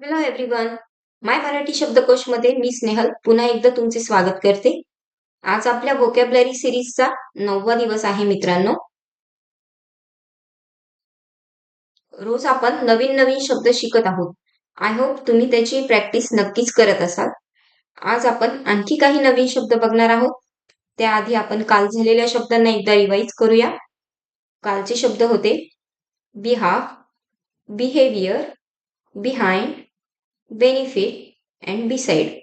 Hello everyone my Marathi शब्दकोशमध्ये मी स्नेहल पुन्हा एकदा तुमचे स्वागत करते. आज आपल्या व्होकॅबलरी सिरीजचा नववा दिवस आहे मित्रांनो. रोज आपण नवीन नवीन शब्द शिकत आहोत. आय होप तुम्ही त्याची प्रॅक्टिस नक्कीच करत असाल. आज आपण आणखी काही नवीन शब्द बघणार आहोत. त्याआधी आपण काल झालेल्या शब्दांना एकदा रिवाईज करूया. कालचे शब्द होते behalf behaviour behind benefit and beside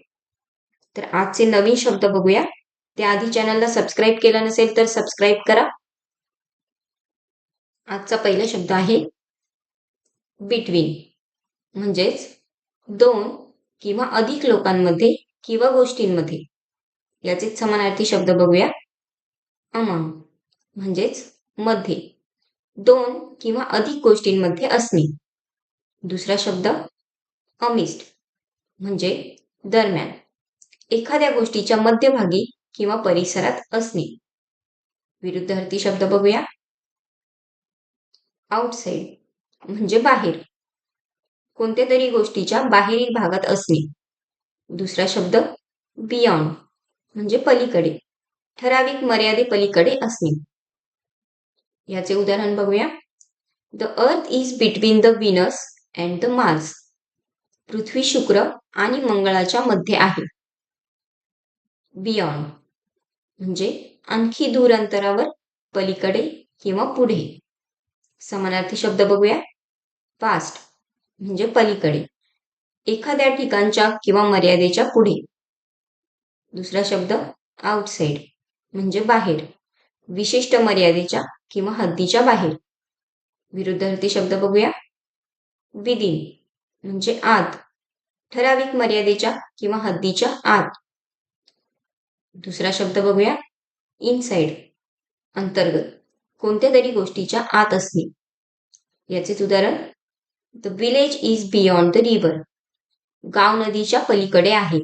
तर आजचे नवीन शब्द बघूया. त्याआधी चॅनलला सबस्क्राईब केलं नसेल तर सबस्क्राईब करा. आजचा पहिला शब्द आहे बिटवीन म्हणजेच दोन किंवा अधिक लोकांमध्ये किंवा गोष्टींमध्ये. याचे समानार्थी शब्द बघूया. अमंग म्हणजेच मध्ये. दोन किंवा अधिक गोष्टींमध्ये असणे. दुसरा शब्द अमिस्ट म्हणजे दरम्यान. एखाद्या गोष्टीच्या मध्यभागी किंवा परिसरात असणे. विरुद्धार्थी शब्द बघूया. आउटसाइड म्हणजे बाहेर. कोणत्या तरी गोष्टीच्या बाहेरील भागात असणे. दुसरा शब्द बियॉन्ड म्हणजे पलीकडे. ठराविक मर्यादे पलीकडे असणे. याचे उदाहरण बघूया. द अर्थ is between the Venus and the Mars पृथ्वी शुक्र आणि मंगळाच्या मध्ये आहे. बियॉन्ड म्हणजे आणखी दूर अंतरावर पलीकडे किंवा पुढे. समानार्थी शब्द बघूया. पास्ट म्हणजे पलीकडे. एखाद्या ठिकाणच्या किंवा मर्यादेच्या पुढे. दुसरा शब्द आउटसाइड म्हणजे बाहेर. विशिष्ट मर्यादेच्या किंवा हद्दीच्या बाहेर. विरुद्धार्थी शब्द बघूया. विदिन म्हणजे आत. ठराविक मर्यादेच्या किंवा हद्दीच्या आत. दुसरा शब्द बघूया. इनसाइड अंतर्गत. कोणत्या तरी गोष्टीच्या आत असणे. याचेच उदाहरण. The village is beyond the river गाव नदीच्या पलीकडे आहे.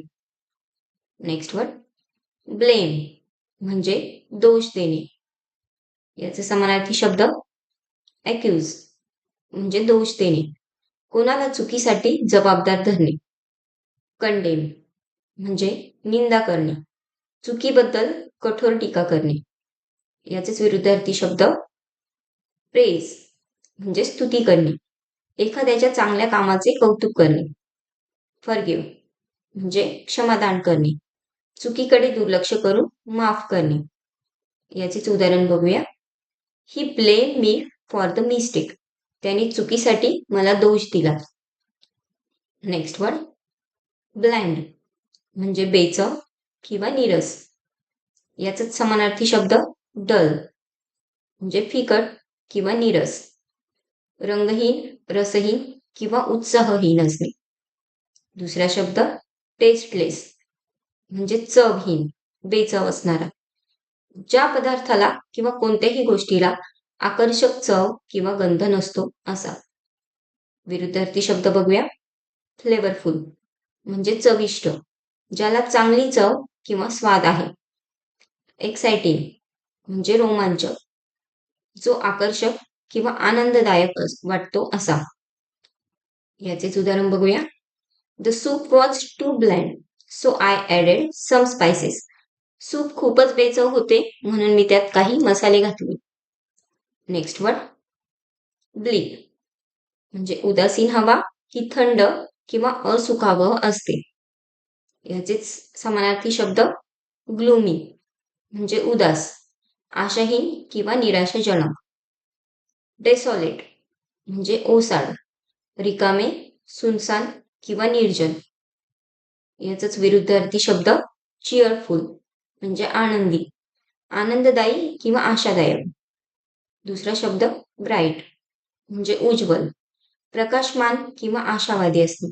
नेक्स्ट वर्ड ब्लेम म्हणजे दोष देणे. याचे समानार्थी शब्द. अक्यूज म्हणजे दोष देणे. कोणाला चुकीसाठी जबाबदार धरणे? कंडेम म्हणजे निंदा करणे. चुकीबद्दल कठोर टीका करणे. याचेच विरुद्धार्थी शब्द प्रेज म्हणजे स्तुती करणे. एखाद्याच्या चांगल्या कामाचे कौतुक करणे. फरगिव म्हणजे क्षमादान करणे. चुकीकडे दुर्लक्ष करून माफ करणे. याचेच उदाहरण बघूया. He blame me for the mistake त्याने चुकीसाठी मला दोष दिला. नेक्स्ट वर्ड ब्लाइंड म्हणजे बेच किंवा नीरस. याचाच समानार्थी शब्द डल म्हणजे फिकट किंवा नीरस. रंगहीन रसहीन किंवा उत्साहहीन असणे. दुसरा शब्द टेस्टलेस म्हणजे चवहीन बेचव असणारा. ज्या पदार्थाला किंवा कोणत्याही गोष्टीला आकर्षक चव किंवा गंध नसतो असा. विरुद्धार्थी शब्द बघूया. फ्लेवरफुल म्हणजे चविष्ट ज्याला चांगली चव किंवा स्वाद आहे. एक्साइटिंग म्हणजे रोमांचक जो आकर्षक किंवा आनंददायक वाटतो असा. याचेच उदाहरण बघूया. The soup was too bland so I added some spices soup खूपच बेचव होते म्हणून मी त्यात काही मसाले घातले. नेक्स्ट वन ब्लीक म्हणजे उदासीन हवा ही थंड किंवा असुखावह असते. याचेच समानार्थी शब्द ग्लूमी म्हणजे उदास आशाहीन किंवा निराशाजनक. डेसॉलेट म्हणजे ओसाड रिकामे सुनसान किंवा निर्जन. याचाच विरुद्धार्थी शब्द चिअरफुल म्हणजे आनंदी आनंददायी किंवा आशादायक. दुसरा शब्द ब्राईट म्हणजे उज्ज्वल प्रकाशमान किंवा आशावादी असणे.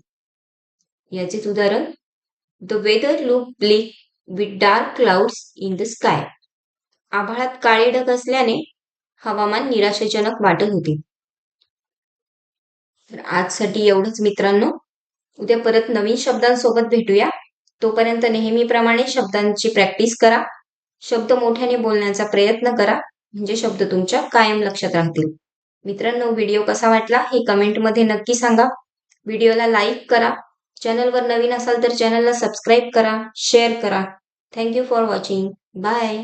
याचेच उदाहरण the weather look bleak with dark clouds in the sky आभाळात काळे ढग असल्याने हवामान निराशाजनक वाटत होते. तर आजसाठी एवढंच मित्रांनो. उद्या परत नवीन शब्दांसोबत भेटूया. तोपर्यंत नेहमीप्रमाणे शब्दांची प्रॅक्टिस करा. शब्द मोठ्याने बोलण्याचा प्रयत्न करा. म्हणजे शब्द तुमच्या कायम लक्षात राहतील. मित्रांनो व्हिडिओ कसा वाटला हे कमेंटमध्ये नक्की सांगा. व्हिडिओला लाईक करा. चॅनलवर नवीन असाल तर चॅनलला सबस्क्राईब करा शेअर करा. Thank you for watching bye